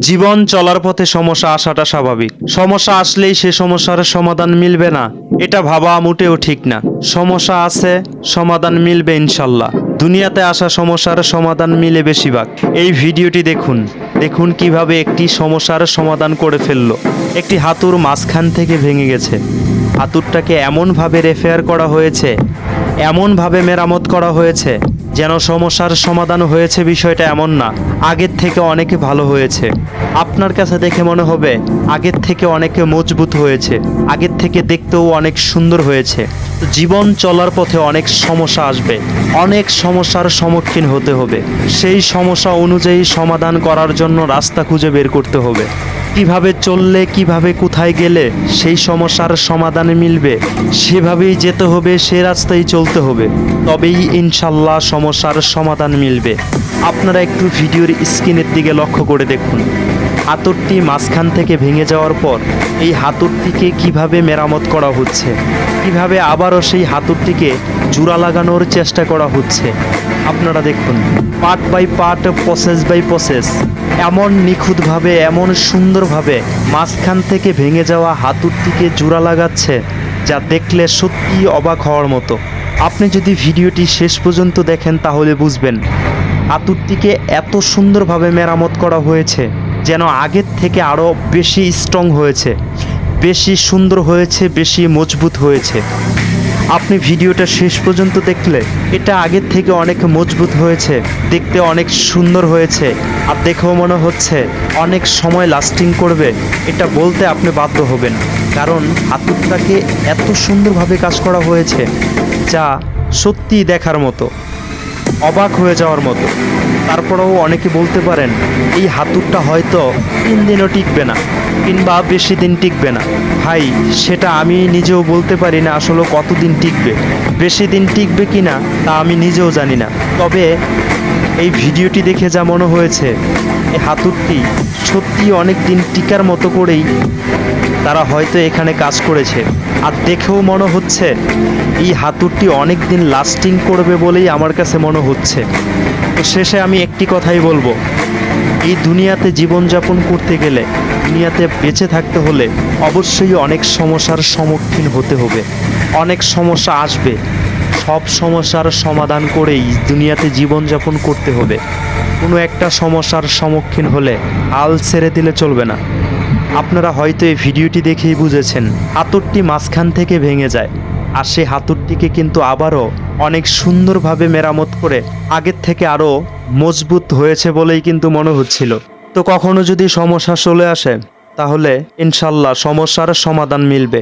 জীবন চলার পথে সমস্যা আসাটা স্বাভাবিক। সমস্যা আসলেই সে সমস্যার সমাধান মিলবে না। এটা ভাবা মোটেও ঠিক না। সমস্যা আছে, সমাধান মিলবে ইনশাল্লাহ। দুনিয়াতে আসা সমস্যার সমাধান মিলে বেশিরভাগ। এই ভিডিওটি দেখুন। দেখুন কীভাবে একটি সমস্যার সমাধান করে ফেলল। একটি হাতুর মাঝখান থেকে ভেঙে গেছে। হাতুরটাকে এমনভাবে রেফেয়ার করা হয়েছে, এমনভাবে মেরামত করা হয়েছে যেন সমস্যার সমাধান হয়েছে বিষয়টা এমন না। আগের থেকে অনেকে ভালো হয়েছে। আপনার কাছে দেখে মনে হবে, আগের থেকে অনেকে মজবুত হয়েছে। আগের থেকে দেখতেও অনেক সুন্দর হয়েছে। জীবন চলার পথে অনেক সমস্যা আসবে। অনেক সমস্যার সম্মুখীন হতে হবে। সেই সমস্যা অনুযায়ী সমাধান করার জন্য রাস্তা খুঁজে বের করতে হবে। কীভাবে চললে, কীভাবে কোথায় গেলে সেই সমস্যার সমাধান মিলবে, সেভাবেই যেতে হবে, সে রাস্তায় চলতে হবে। তবেই ইনশাল্লাহ সমস্যার সমাধান মিলবে। আপনারা একটু ভিডিওর স্ক্রিনের দিকে লক্ষ্য করে দেখুন। হাতুরটি মাঝখান থেকে ভেঙে যাওয়ার পর এই হাতুরটিকে কীভাবে মেরামত করা হচ্ছে? কীভাবে আবারও সেই হাতুরটিকে জোড়া লাগানোর চেষ্টা করা হচ্ছে? আপনারা দেখুন part by part process by process এমন নিখুঁতভাবে, এমন সুন্দরভাবে মাঝখান থেকে ভেঙে যাওয়া হাতুরটিকে জোড়া লাগাচ্ছে, যা দেখলে সত্যি অবাক হওয়ার মতো। আপনি যদি ভিডিওটি শেষ পর্যন্ত দেখেন তাহলে বুঝবেন হাতুরটিকে এত সুন্দরভাবে মেরামত করা হয়েছে, যেন আগের থেকে আরও বেশি স্ট্রং হয়েছে, বেশি সুন্দর হয়েছে, বেশি মজবুত হয়েছে। আপনি ভিডিওটা শেষ পর্যন্ত দেখলে এটা আগের থেকে অনেক মজবুত হয়েছে, দেখতে অনেক সুন্দর হয়েছে, আর দেখেও মনে হচ্ছে অনেক সময় লাস্টিং করবে, এটা বলতে আপনি বাধ্য হবেন। কারণ হাতুরটাকে এত সুন্দরভাবে কাজ করা হয়েছে যা সত্যিই দেখার মতো, অবাক হয়ে যাওয়ার মতো। তারপরেও অনেকে বলতে পারেন, এই হাতুরটা হয়তো তিন দিনও টিকবে না, কিংবা বেশি দিন টিকবে না। ভাই, সেটা আমি নিজেও বলতে পারি না আসলে কতদিন টিকবে, বেশি দিন টিকবে কি না, তা আমি নিজেও জানি না। তবে এই ভিডিওটি দেখে যা মনে হয়েছে এই হাতুরটি সত্যি অনেক দিন টিকার মতো করেই তারা হয়তো এখানে কাজ করেছে। আর দেখেও মনে হচ্ছে, এই হাতুরটি অনেক দিন লাস্টিং করবে বলেই আমার কাছে মনে হচ্ছে। তো শেষে আমি একটি কথাই বলব, এই দুনিয়াতে জীবনযাপন করতে গেলে, দুনিয়াতে বেঁচে থাকতে হলে অবশ্যই অনেক সমস্যার সম্মুখীন হতে হবে। অনেক সমস্যা আসবে, সব সমস্যার সমাধান করেই দুনিয়াতে জীবনযাপন করতে হবে। কোনো একটা সমস্যার সম্মুখীন হলে হাল ছেড়ে দিলে চলবে না। আপনারা হয়তো এই ভিডিওটি দেখেই বুঝেছেন হাতুরটি মাঝখান থেকে ভেঙে যায়। আর সেই হাতুরটিকে কিন্তু আবারও অনেক সুন্দরভাবে মেরামত করে আগের থেকে আরও মজবুত হয়েছে বলেই কিন্তু মনে হচ্ছিল। তো কখনো যদি সমস্যা চলে আসে, তাহলে ইনশাল্লাহ সমস্যার সমাধান মিলবে।